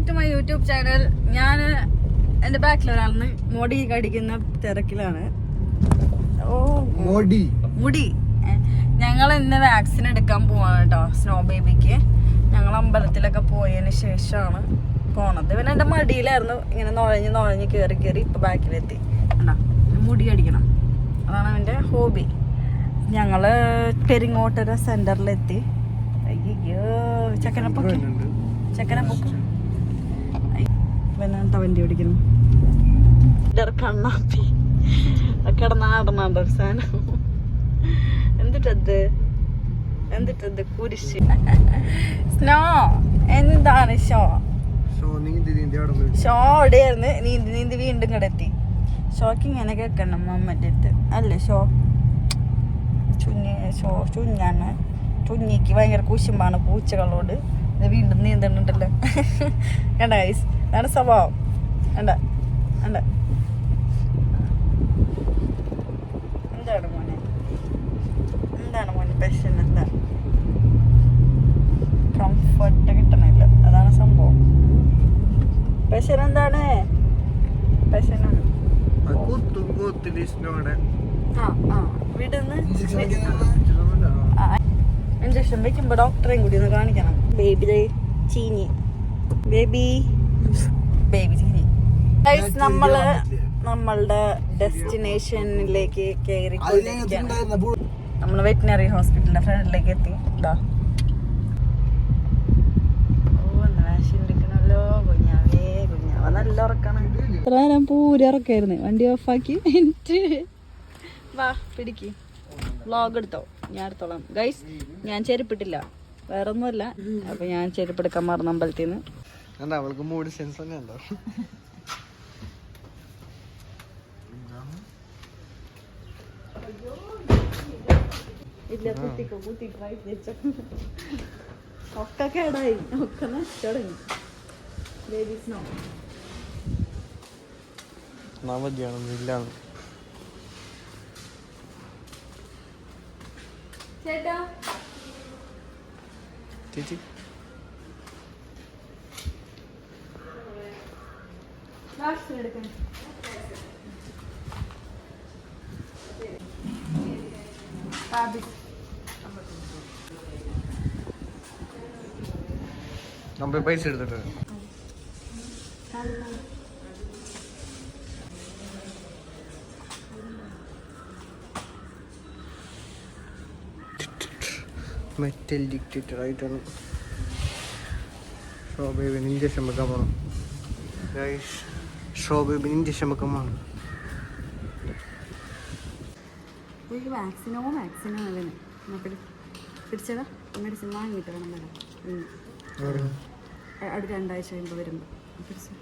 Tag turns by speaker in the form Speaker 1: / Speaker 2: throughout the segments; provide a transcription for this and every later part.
Speaker 1: Back to my YouTube channel ഞാൻ എന്റെ ബാക്കിൽ ഒരാളിന് മുടി കടിക്കുന്ന തിരക്കിലാണ്. ഓ മുടി. ഞങ്ങൾ ഇന്ന് വാക്സിൻ എടുക്കാൻ പോവാണ് കേട്ടോ സ്നോ ബേബിക്ക് ഞങ്ങൾ അമ്പലത്തിലൊക്കെ പോയതിന് ശേഷമാണ് പോണത്. പിന്നെ എന്റെ മടിയിലായിരുന്നു ഇങ്ങനെ നുഴഞ്ഞ് നുഴഞ്ഞ് കയറി കയറി ഇപ്പൊ ബാക്കിലെത്തി. കണ്ടോ? മുടി അടിക്കണം അതാണ് അവന്റെ ഹോബി ഞങ്ങൾ പെരിങ്ങോട്ടര സെന്ററിലെത്തി അയ്യോ ചക്കനപ്പൊക്കെ. പൊക്കി ഇവനെന്താ വണ്ടി ഓടിക്കണം കണ്ണാപ്പി. കിടന്നാടണ ഒരു സാധനം? എന്തിട്ടത്? എന്തിട്ടത് കുരിശ്? സ്നോ എന്താണ് ഷോ?
Speaker 2: ഷോ
Speaker 1: അവിടെയായിരുന്നു. നീന്തി നീന്തി വീണ്ടും കിടത്തി ഷോക്ക് ഇങ്ങനെ കേൾക്കണം മമ്മന്റെ അടുത്ത്. അല്ലേ ഷോ? ചുഞ്ഞി ഷോ ചുഞ്ഞാണ്. ചുഞ്ഞിക്ക് ഭയങ്കര കുശുമ്പാണ് പൂച്ചകളോട്. ഇത് വീണ്ടും നീന്തണുണ്ടല്ലോ. കണ്ട ഗൈസ് അതാണ് സ്വഭാവം. കണ്ട? കണ്ട? എന്താണ് മോനെ? എന്താണ് മോനെ പെഷൻ എന്താ? കംഫർട്ട് കിട്ടണില്ല. അതാണ് സംഭവം. പെഷൻ എന്താണ്? വീട്ടിൽ ഇഞ്ചക്ഷൻ വെക്കുമ്പോ ഡോക്ടറെയും കൂടി ഒന്ന് കാണിക്കണം. ബേബി ചീനി ബേബി ബേബി ചീനി Guys, നമ്മൾ നമ്മളുടെ ഡെസ്റ്റിനേഷനിലേക്ക് കയറി നമ്മൾ വെറ്റിനറി ഹോസ്പിറ്റലിന്റെ ഫ്രണ്ടിലേക്ക് എത്തി. ഇതാ ഇത്ര നേരം പൂര ഉറക്കായിരുന്നു വണ്ടി ഓഫാക്കി എന്നിട്ട് വാ പിടിക്ക്. വ്ളോഗ് എടുത്തോ? ഞാൻ എടുത്തോളാം. ഗൈസ് ഞാൻ ചെരുപ്പിട്ടില്ല. വേറെ ഒന്നുമല്ല അപ്പൊ ഞാൻ ചെരുപ്പെടുക്കാൻ മറന്ന അമ്പലത്തിൽ നിന്ന്
Speaker 2: അവൾക്ക് മൂഡ് സെൻസ് തന്നെ ഉണ്ടോ
Speaker 1: ഇല്ല കുത്തിക്കോ കുത്തി ട്രൈ വെച്ചോ. ഒക്കെ കേടായി ഒക്കെ നഷ്ടടങ്ങി ബേബീസ് നോ
Speaker 2: ഇല്ലാന്ന്.
Speaker 1: ചേട്ടാ
Speaker 2: ചേച്ചി. നമ്മൾ പൈസ എടുത്തിട്ട്. മെറ്റൽ ഡിക്റ്റേറ്റർ ആയിട്ടാണ്. ഷോബേബിന് ഇഞ്ചക്ഷൻ വെക്കാൻ പോകണം ഗൈസ് ഷോബേബിന് ഇഞ്ചക്ഷൻ വെക്കാൻ പോകണം
Speaker 1: വാക്സിനോ വാക്സിനോ വേണം നോക്കടി പിടിച്ചടാ മെഡിസിൻ വാങ്ങിയിട്ട് വേണം വരാൻ അടുത്ത രണ്ടാഴ്ച കഴിയുമ്പോൾ വരുമ്പോൾ പിടിച്ചു.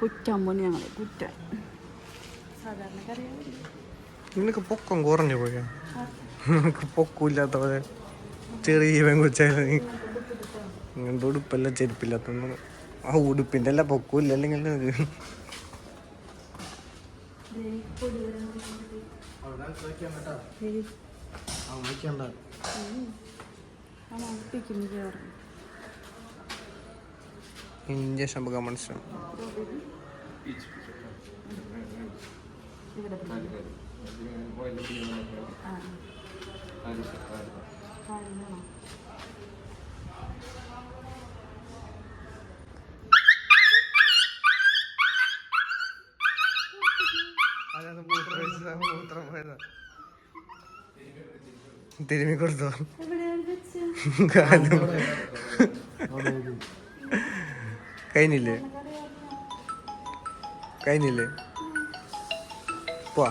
Speaker 1: കുറ്റം പോലെ ഞങ്ങൾ കുറ്റ. സാധാരണക്കറിയാം
Speaker 2: നിനക്ക് പൊക്കം കുറഞ്ഞു പോയാ? നിനക്ക് പൊക്കൂല്ലാത്ത പോലെ ചെറിയ പെൺകുച്ചായാലും ഇങ്ങനത്തെ ഉടുപ്പല്ല ചെരുപ്പില്ലാത്ത ആ ഉടുപ്പിന്റെ അല്ല പൊക്കൂല്ല അല്ലെങ്കിൽ ഇഞ്ചക്ഷൻ വെക്കാൻ മനസ്സിലാവും തിരുമ്മി കൊടുത്തു കഴിഞ്ഞില്ലേ? കഴിഞ്ഞില്ലേ? പോവാ.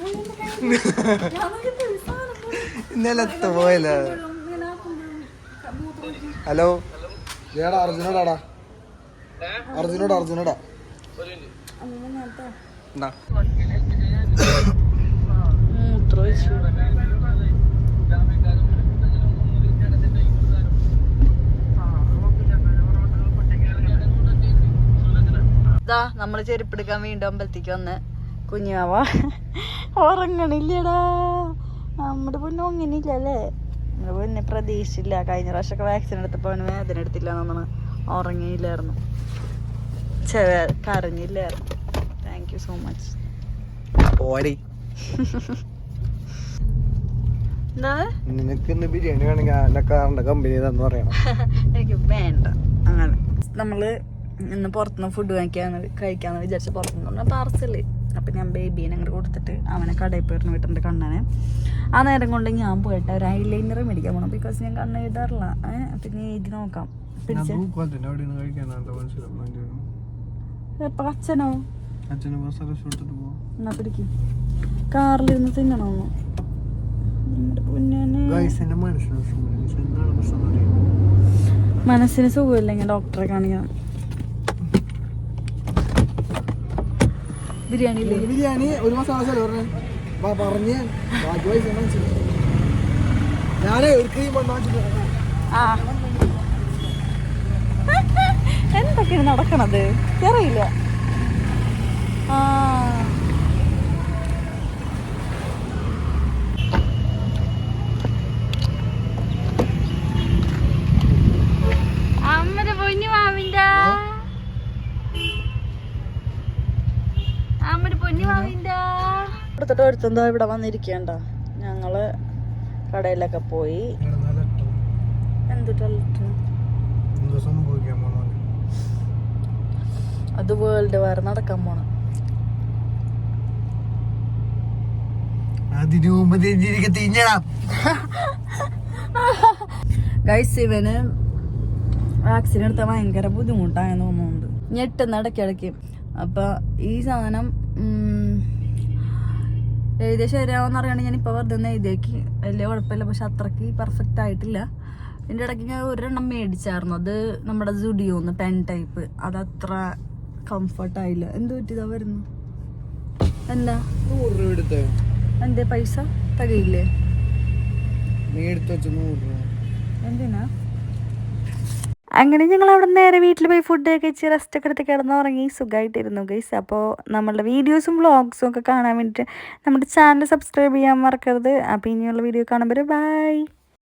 Speaker 1: പോയി എന്റെ കയ്യിൽ. ഞാൻ നോക്കിയപ്പോ ഒരു സാധനം പോയി.
Speaker 2: ഇന്നലത്തെ പോയല്ല. ഹലോ
Speaker 3: ഏടാ അർജുനോടാടാ അർജുനോടാ അർജുനോടാ
Speaker 1: ഒഴിച്ചു ഇതാ നമ്മൾ ചെരുപ്പെടുക്കാൻ വീണ്ടും അമ്പലത്തേക്ക് വന്ന്. കുഞ്ഞാവ. ഉറങ്ങണില്ലടാ. നമ്മുടെ പൊന്നു അല്ലേ നമ്മുടെ പൊന്നെ പ്രതീക്ഷയില്ല കഴിഞ്ഞ പ്രാവശ്യമൊക്കെ വാക്സിൻ എടുത്തപ്പോൾ അവന് വേദന എടുത്തില്ല എന്നാണ് ഉറങ്ങിയില്ലായിരുന്നു. ചെറിയ കരഞ്ഞില്ലായിരുന്നു. യു സോ മച്ച്
Speaker 2: നിനക്ക് ബിരിയാണി വേണമെങ്കിൽ കമ്പനി തന്നു പറയണം.
Speaker 1: എനിക്ക് വേണ്ട. അങ്ങനെ. നമ്മൾ ഇന്ന് പുറത്തുനിന്ന് ഫുഡ് വാങ്ങിക്കാന്ന് കഴിക്കാന്ന് വിചാരിച്ച പുറത്തുനിന്ന് പറഞ്ഞാൽ പാർസൽ അപ്പൊ ഞാൻ ബേബീനെ അങ്ങോട്ട് കൊടുത്തിട്ട് അവനെ കടയിൽ പോയിരുന്നു വീട്ടിന്റെ കണ്ണനെ. ആ നേരം കൊണ്ട് ഞാൻ പോയിട്ട് ഒരു ഐലൈനർ മേടിക്കാൻ പോകണം ബിക്കോസ് ഞാൻ കണ്ണ് എഴുതാറില്ല. പിന്നെ എഴുതി നോക്കാം. പിടിച്ച. അച്ഛനോ? എന്നാ പിടിക്ക്. കാറിലിരുന്ന് തിന്നണമെന്ന്
Speaker 2: മനസ്സിന്
Speaker 1: സുഖമില്ലെങ്കിൽ ഡോക്ടറെ കാണിക്കണം ബിരിയാണി
Speaker 3: ബിരിയാണി ഒരു മസാല പറഞ്ഞേ. ഞാനേ
Speaker 1: എന്തൊക്കെയാണ് നടക്കണത്? അറിയില്ല ആ. അമ്മയുടെ പൊന്നു മാവിന്റെ അമ്മയുടെ പൊന്നു മാവിന്റെ ഇവിടുത്തെ അടുത്തെന്തോ ഇവിടെ വന്നിരിക്കണ്ട ഞങ്ങൾ കടയിലൊക്കെ പോയി. എന്തുട്ടു അത് വേൾഡ് വാർ നടക്കാൻ പോണ.
Speaker 2: അതിനു മുമ്പ് തിരിഞ്ഞിരിക്കെ തിന്നണം
Speaker 1: ഗൈസ് ഇവന് വാക്സിൻ എടുത്താൽ ഭയങ്കര ബുദ്ധിമുട്ടായെന്ന് തോന്നുന്നുണ്ട്. ഞെട്ടുന്ന ഇടയ്ക്കിടയ്ക്ക്. അപ്പൊ ഈ സാധനം എഴുതിയ ശരിയാവുമെന്ന് അറിയണമെങ്കിൽ ഞാൻ ഇപ്പൊ വെറുതെ ഒന്ന് എഴുതിയേക്ക്. വലിയ കുഴപ്പമില്ല പക്ഷെ അത്രയ്ക്ക് പെർഫെക്റ്റ് ആയിട്ടില്ല. ഇതിന്റെ ഇടയ്ക്ക് ഞാൻ ഒരെണ്ണം മേടിച്ചായിരുന്നു. അത് നമ്മുടെ ജുഡിയോന്ന് പെൻ ടൈപ്പ് അത് അത്ര കംഫർട്ട് എന്ത് പറ്റിയതാ വരുന്നു എന്താ?
Speaker 3: നൂറ് രൂപ എടുത്ത്?
Speaker 1: എന്തേ പൈസ? തികയില്ലേ?
Speaker 3: നീ എടുത്ത് വെച്ച നൂറ് രൂപ
Speaker 1: എന്തിനാ? അങ്ങനെ ഞങ്ങൾ അവിടെ നേരെ വീട്ടിൽ പോയി ഫുഡ് കഴിച്ച് റെസ്റ്റ് ഒക്കെ എടുത്ത് കിടന്നുറങ്ങി. സുഖമായിട്ടിരുന്നു ഗൈസ് അപ്പോൾ നമ്മളുടെ വീഡിയോസും വ്ളോഗ്സും ഒക്കെ കാണാൻ വേണ്ടിയിട്ട് നമ്മുടെ ചാനൽ സബ്സ്ക്രൈബ് ചെയ്യാൻ മറക്കരുത്. അപ്പോൾ ഇനിയുള്ള വീഡിയോ കാണുമ്പോൾ ബൈ